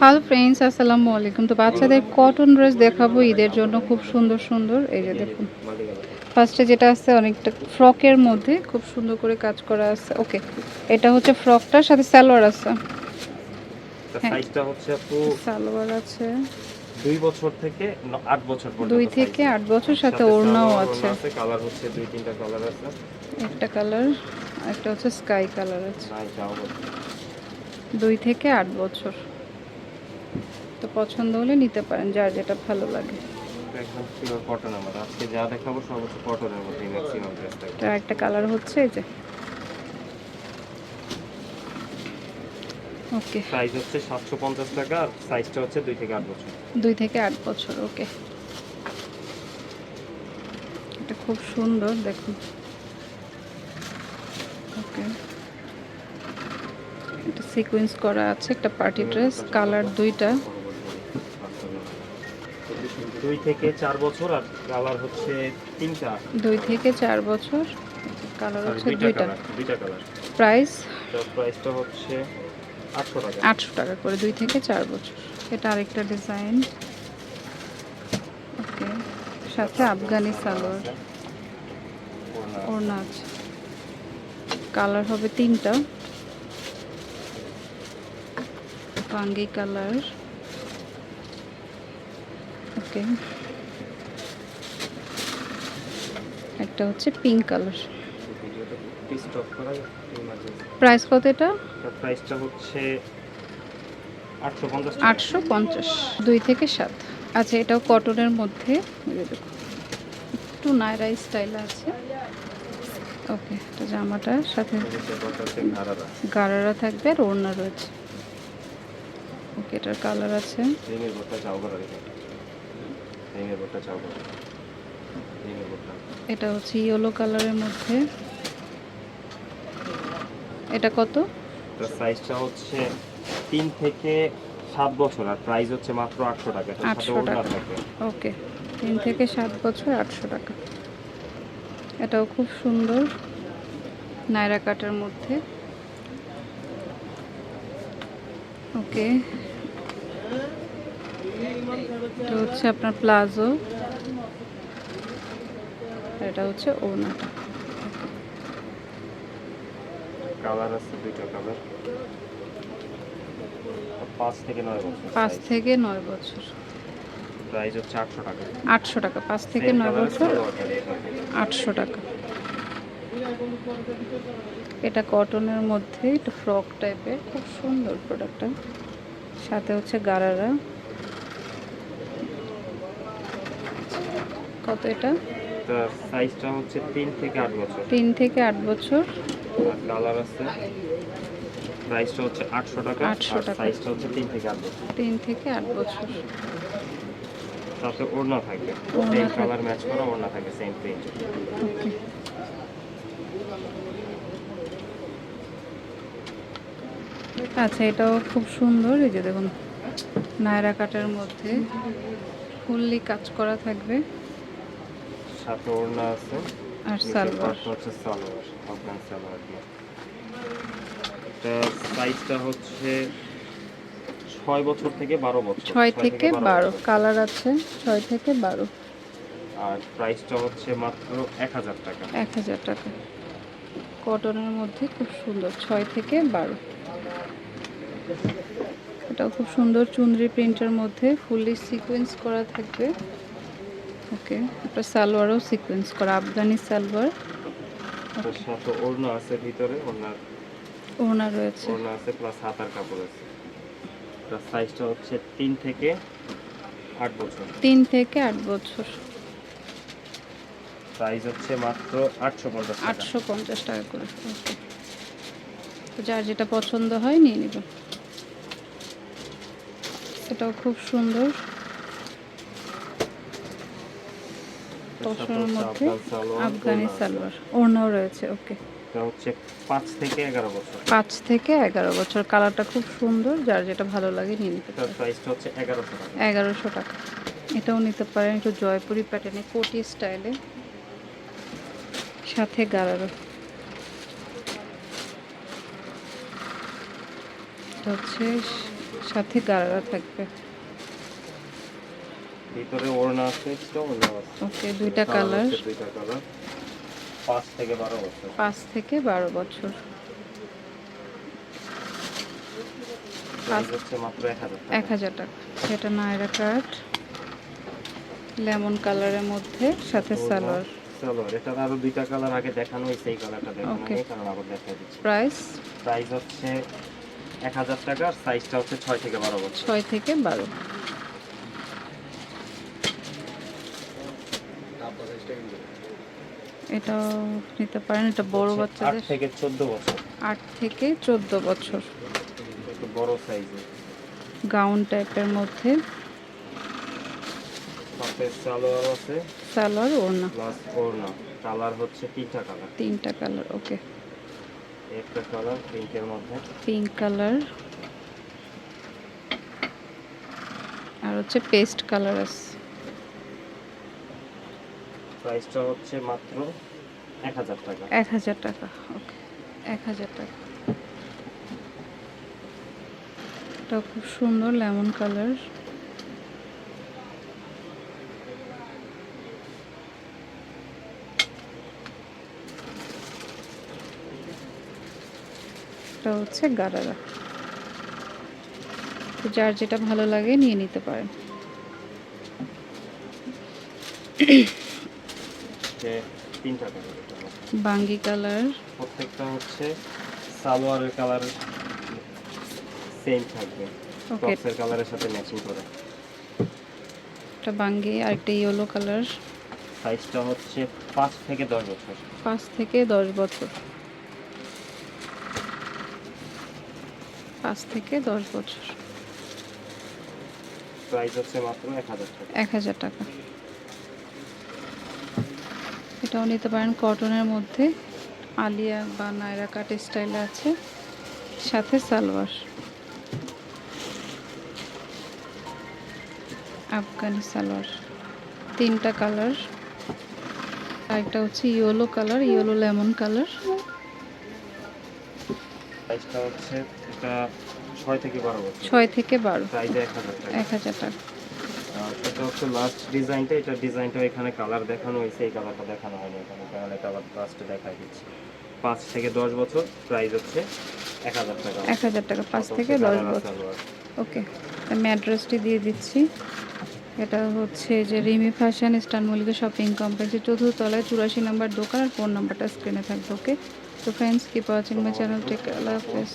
Hello friends আসসালামু আলাইকুম। তো বাচ্চাদের কটন ড্রেস দেখাবো ঈদের জন্য খুব সুন্দর সুন্দর। এই যে দেখুন ফার্স্টে যেটা আছে অনেকটা ফ্রকের মধ্যে খুব সুন্দর করে কাজ করা আছে। ওকে এটা হচ্ছে ফ্রকটার সাথে সালোয়ার আছে। হ্যাঁ। সাইজটা হচ্ছে আপু সালোয়ার আছে। দুই বছর থেকে আট বছর পর্যন্ত দুই থেকে আট বছর সাথে ওড়নাও আছে। কালার হচ্ছে দুই তিনটা কালার আছে। একটা কালার একটা হচ্ছে স্কাই কালার আছে। দুই থেকে আট বছর। তো পছন্দ হলে নিতে পারেন যার যেটা ভালো লাগে। একটা কালার হচ্ছে এই যে। ওকে সাইজ হচ্ছে সাতশো পঞ্চাশ টাকা আর সাইজটা হচ্ছে দুই থেকে আট বছর। দুই থেকে আট বছর ওকে এটা খুব সুন্দর দেখুন ওকে এটা সিকোয়েন্স করা আছে একটা পার্টি ড্রেস কালার দুইটা। দুই থেকে চার বছর আর কালার হচ্ছে তিনটা। দুই থেকে চার বছর কালার হচ্ছে দুইটা দুইটা। Colour price? প্রাইসটা হচ্ছে আটশো টাকা। আটশো টাকা করে দুই থেকে চার বছর। এটা আরেকটা ডিজাইন। ওকে সাথে আফগানি সালোয়ার। ওড়না ওড়না আছে। কালার হবে তিনটা। পাঙ্গি কালার। ওকে। একটা হচ্ছে পিঙ্ক কালার। প্রাইস কত এটা? প্রাইসটা হচ্ছে আটশো পঞ্চাশ দুই থেকে সাত। আচ্ছা এটাও কটনের মধ্যে। একটু নায়রা স্টাইল আছে। ওকে এটা জামাটার সাথে গারারা থাকবে আর ওড়না রয়েছে। ওকে এটার কালার আছে। রিঙের বোর্ডটা চাও করা রেখে বোর্ডটা চাও করা। রিঙের বোর্ডটা। এটা হচ্ছে ইয়েলো কালারের মধ্যে। এটা কত? সাইজটা হচ্ছে তিন থেকে সাত বছর আর প্রাইস হচ্ছে মাত্র আটশো টাকা। তার সাথে ওড়না টাকা। ওকে তিন থেকে সাত বছর আটশো টাকা। এটাও খুব সুন্দর নায়রা কাটার মধ্যে। ওকে এটা হচ্ছে আপনার প্লাজো। এটা হচ্ছে ওনাটা কালার আছে দুইটা কালার। পাঁচ থেকে নয় বছর পাঁচ থেকে নয় বছর। প্রাইস হচ্ছে আটশো টাকা। আটশো টাকা পাঁচ থেকে নয় বছর আটশো টাকা। এটা কটনের মধ্যে এটা ফ্রক টাইপের খুব সুন্দর প্রোডাক্টটা সাথে হচ্ছে গারারা। কত এটা? সাইজটা হচ্ছে তিন থেকে আট বছর। তিন থেকে আট বছর। কালার আছে প্রাইসটা হচ্ছে আটশো টাকা 800 টাকা। সাইজটা হচ্ছে থেকে বছর। থেকে বছর। তাতে ওড়না থাকবে সেম কালার ম্যাচ করা ওড়না থাকে সেম প্রিন্ট ওকে আচ্ছা এটাও খুব সুন্দর। এই যে দেখুন নায়রা কাটার মধ্যে ফুললি কাজ করা থাকবে। সাথে ওড়না আছে। আর সালোয়ার। হচ্ছে সালোয়ার আফগান সালোয়ার এটা সাইজটা হচ্ছে ছয় বছর থেকে বারো বছর। ছয় থেকে বারো কালার আছে ছয় থেকে বারো। আর প্রাইসটা হচ্ছে মাত্র এক হাজার টাকা। এক হাজার টাকা। কটনের মধ্যে খুব সুন্দর ছয় থেকে বারো। এটাও খুব সুন্দর চুনরি প্রিন্টের মধ্যে ফুললি সিকোয়েন্স করা থাকবে। ওকে একটা সালোয়ারও সিকোয়েন্স করা আফগানি সালোয়ার। তার সাথে ওড়না আছে ভিতরে ওড়না রয়েছে। ওড়না আছে প্লাস হাতার কাপড় আছে। তার সাইজটা হচ্ছে থেকে বছর। থেকে বছর। প্রাইস হচ্ছে মাত্র টাকা। করে। তো যার যেটা পছন্দ হয় নিয়ে নেবেন এটাও খুব সুন্দর। হচ্ছে মধ্যে আফগানি সালোয়ার। ওড়নাও রয়েছে ওকে। হচ্ছে পাঁচ থেকে এগারো বছর। পাঁচ থেকে এগারো বছর। কালারটা খুব সুন্দর যার যেটা ভালো লাগে নিয়ে নিতে পারেন। প্রাইসটা হচ্ছে এগারোশো টাকা। এগারোশো টাকা। এটাও নিতে পারেন একটু জয়পুরি প্যাটার্নে কোটি স্টাইলে সাথে এটা হচ্ছে সাথে গারারা থাকবে। ভিতরে ওড়না আছে আছে। ওকে দুইটা কালার দুইটা কালার পাঁচ থেকে বারো বছর। পাঁচ থেকে বারো বছর। এক হাজার টাকা। সেটা নায়রা কাট লেমন কালারের মধ্যে সাথে সালোয়ার। সালোয়ার। এটার আরও দুইটা কালার আগে দেখানো হয়েছে এই কালারটা দেখানো. কারণ আবার দেখা দিচ্ছি। প্রাইস প্রাইস হচ্ছে এক হাজার টাকা সাইজটা হচ্ছে ছয় থেকে বারো বছর। ছয় থেকে বারো। এটাও নিতে পারেন এটা বড় বাচ্চাদের। থেকে চোদ্দ বছর। আট থেকে চোদ্দ বছর। একটু বড় সাইজের গাউন টাইপের মধ্যে। সাথে সালোয়ার আছে। সালোয়ার ওড়না। প্লাস ওড়না। কালার হচ্ছে তিনটা কালার তিনটা কালার ওকে একটা কালার পিঙ্কের মধ্যে। পিঙ্ক কালার আর হচ্ছে পেস্ট কালার আছে। প্রাইসটা হচ্ছে মাত্র এক হাজার টাকা। এক হাজার টাকা ওকে। এক হাজার টাকা। এটা খুব সুন্দর লেমন কালার এটা হচ্ছে গারারা। তো যার যেটা ভালো লাগে নিয়ে নিতে পারেন। বাঙ্গি কালার। প্রত্যেকটা হচ্ছে সালোয়ারের কালার সেম থাকবে। টপসের কালারের সাথে ম্যাচিং করে। একটা বাঙ্গি আর একটা ইয়েলো কালার সাইজটা হচ্ছে পাঁচ থেকে দশ বছর। পাঁচ থেকে দশ বছর। পাঁচ থেকে দশ বছর। প্রাইস হচ্ছে মাত্র এক হাজার টাকা। এক হাজার টাকা। এটাও নিতে পারেন কটনের মধ্যে। আলিয়া বা নায়রা কাট স্টাইলে আছে। সাথে সালোয়ার। আফগানি সালোয়ার। তিনটা কালার। আরেকটা হচ্ছে yellow colour yellow lemon colour. প্রাইসটা হচ্ছে এটা ছয় থেকে বারো বছর। ছয় থেকে বারো। প্রাইস এক হাজার টাকা। এক হাজার টাকা। এটা হচ্ছে লাস্ট ডিজাইনটা এটা ডিজাইনটা এখানে কালার দেখানো হয়েছে এই কালারটা দেখানো হয়নি এখানে। তাহলে কালার লাস্টে দেখাই দিচ্ছি। পাঁচ থেকে দশ বছর প্রাইস হচ্ছে এক হাজার টাকা। এক হাজার টাকা পাঁচ থেকে দশ বছর। ওকে আমি অ্যাড্রেসটি দিয়ে দিচ্ছি। এটা হচ্ছে যে রিমি ফ্যাশন স্টান মল্লিকা শপিং কমপ্লেক্সের চতুর্থ তলায় চুরাশি নাম্বার দোকান আর ফোন নাম্বারটা স্ক্রিনে থাকবে ওকে? তো friends keep watching my channel tech আল্লাহ হাফেজ।